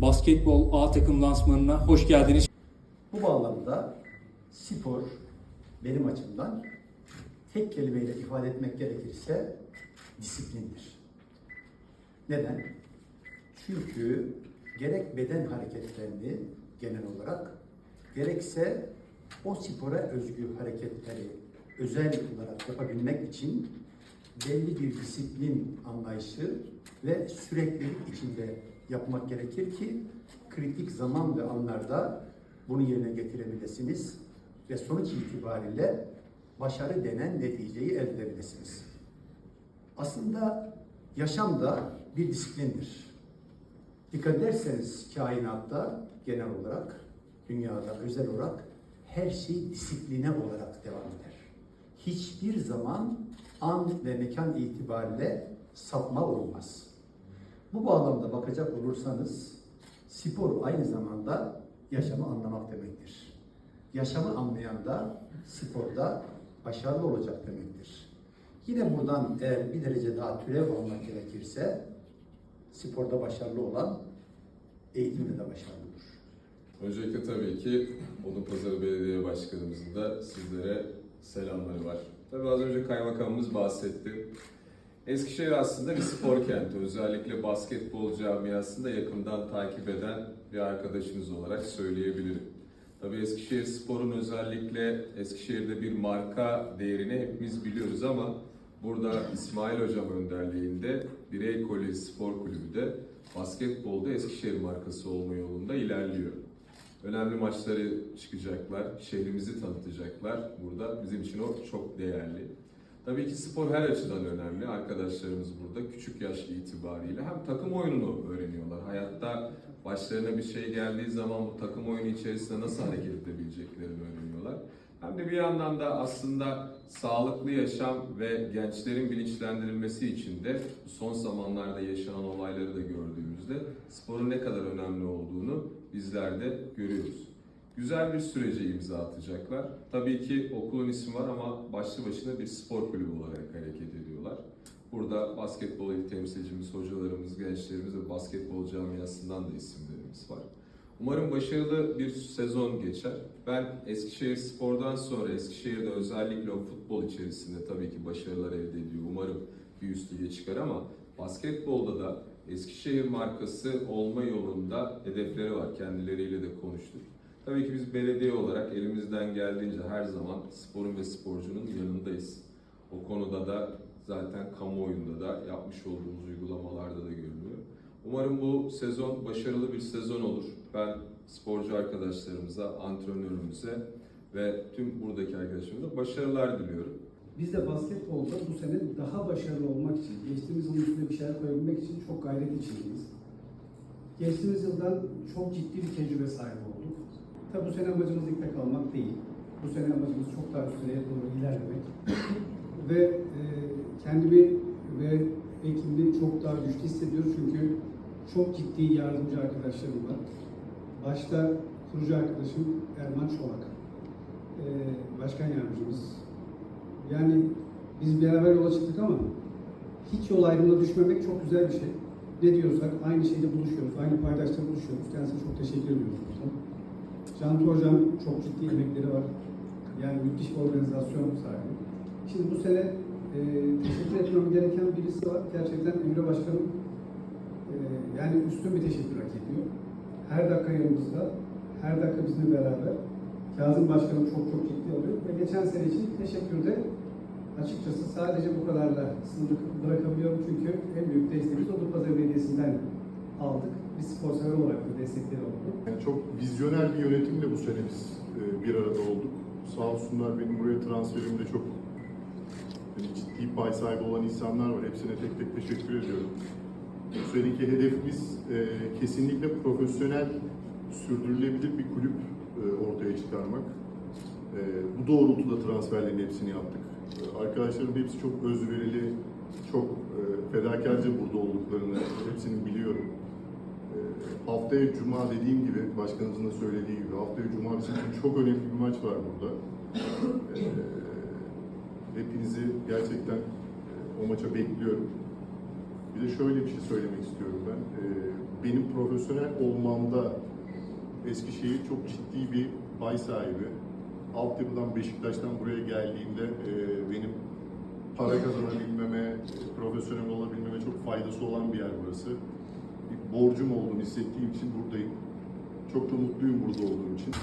Basketbol A takım lansmanına hoş geldiniz. Bu bağlamda spor benim açımdan tek kelimeyle ifade etmek gerekirse disiplindir. Neden? Çünkü gerek beden hareketlerini genel olarak gerekse o spora özgü hareketleri özel olarak yapabilmek için belli bir disiplin anlayışı ve süreklilik içinde yapmak gerekir ki kritik zaman ve anlarda bunu yerine getirebilirsiniz ve sonuç itibariyle başarı denen neticeyi elde edebilirsiniz. Aslında yaşam da bir disiplindir. Dikkat ederseniz kainatta genel olarak, dünyada özel olarak her şey disipline olarak devam eder. Hiçbir zaman an ve mekan itibariyle sapma olmaz. Bu bağlamda bakacak olursanız spor aynı zamanda yaşamı anlamak demektir. Yaşamı anlayan da sporda başarılı olacak demektir. Yine buradan eğer bir derece daha türev almak gerekirse sporda başarılı olan eğitimde de başarılıdır. Öncelikle tabii ki Odunpazarı Belediye Başkanımızın da sizlere selamları var. Tabii az önce kaymakamımız bahsetti. Eskişehir aslında bir spor kenti. Özellikle basketbol camiasını da yakından takip eden bir arkadaşınız olarak söyleyebilirim. Tabii Eskişehir Spor'un özellikle Eskişehir'de bir marka değerini hepimiz biliyoruz ama burada İsmail Hocam önderliğinde Birey Kolej Spor Kulübü de basketbolda Eskişehir markası olma yolunda ilerliyor. Önemli maçları çıkacaklar, şehrimizi tanıtacaklar. Burada bizim için o çok değerli. Tabii ki spor her açıdan önemli. Arkadaşlarımız burada küçük yaş itibariyle hem takım oyununu öğreniyorlar. Hayatta başlarına bir şey geldiği zaman bu takım oyunu içerisinde nasıl hareket edebileceklerini öğreniyorlar. Hem de bir yandan da aslında sağlıklı yaşam ve gençlerin bilinçlendirilmesi için de son zamanlarda yaşanan olayları da gördüğümüzde sporun ne kadar önemli olduğunu bizler de görüyoruz. Güzel bir sürece imza atacaklar. Tabii ki okulun ismi var ama başlı başına bir spor kulübü olarak hareket ediyorlar. Burada basketbol il temsilcimiz, hocalarımız, gençlerimiz ve basketbol camiasından da isimlerimiz var. Umarım başarılı bir sezon geçer. Ben Eskişehir Spor'dan sonra Eskişehir'de özellikle o futbol içerisinde tabii ki başarılar elde ediyor. Umarım bir üst lige çıkar ama basketbolda da Eskişehir markası olma yolunda hedefleri var. Kendileriyle de konuştuk. Tabii ki biz belediye olarak elimizden geldiğince her zaman sporun ve sporcunun yanındayız. O konuda da zaten kamuoyunda da yapmış olduğumuz uygulamalarda da görülüyor. Umarım bu sezon başarılı bir sezon olur. Ben sporcu arkadaşlarımıza, antrenörümüze ve tüm buradaki arkadaşlarımıza başarılar diliyorum. Biz de basketbolda bu sene daha başarılı olmak için, geçtiğimiz yılın üstüne bir şeyler koyabilmek için çok gayret içindeyiz. Geçtiğimiz yıldan çok ciddi bir tecrübe sahibi olduk. Tabi bu sene amacımız ligde kalmak değil. Bu sene amacımız çok daha üstüne doğru ilerlemek. ve e, kendimi ve ekibimi çok daha güçlü hissediyoruz çünkü çok ciddi yardımcı arkadaşlarım var. Başta kurucu arkadaşım Erman Çolak, e, başkan yardımcımız, yani biz beraber yola çıktık ama hiç yol ayrımına düşmemek çok güzel bir şey. Ne diyorsak aynı şeyde buluşuyoruz, aynı paydaşta buluşuyoruz. Kendisine çok teşekkür ediyoruz burada. Can Hocam çok ciddi emekleri var. Yani müthiş bir organizasyon sahibi. Şimdi bu sene e, teşekkür etmem gereken birisi var. Gerçekten Emre Başkanım e, yani üstün bir teşekkür hak ediyor. Her dakika yanımızda, her dakika bizimle beraber. Kazım Başkanım çok çok ciddi alıyor ve geçen sene için teşekkürde açıkçası sadece bu kadarla sınırlı bırakabiliyorum çünkü en büyük desteğimiz Odurpazarı Belediyesi'nden aldık. Bir spor sever olarak da destekleri oldu. Yani çok vizyoner bir yönetimle bu sene biz e, bir arada olduk. Sağ olsunlar benim buraya transferimde çok yani ciddi pay sahibi olan insanlar var. Hepsine tek tek teşekkür ediyorum. Bu seneki hedefimiz e, kesinlikle profesyonel, sürdürülebilir bir kulüp e, ortaya çıkarmak. E, bu doğrultuda transferlerin hepsini yaptık. E, arkadaşlarım hepsi çok özverili, çok e, fedakarca burada olduklarını hepsinin biliyorum. E, haftaya Cuma dediğim gibi, başkanımızın da söylediği gibi haftaya Cuma bizim için çok önemli bir maç var burada. E, hepinizi gerçekten e, o maça bekliyorum. Bir de şöyle bir şey söylemek istiyorum ben. E, benim profesyonel olmamda Eskişehir çok ciddi bir pay sahibi. Altyapıdan Beşiktaş'tan buraya geldiğimde e, benim para kazanabilmeme, profesyonel olabilmeme çok faydası olan bir yer burası. Bir borcum olduğunu hissettiğim için buradayım. Çok da mutluyum burada olduğum için.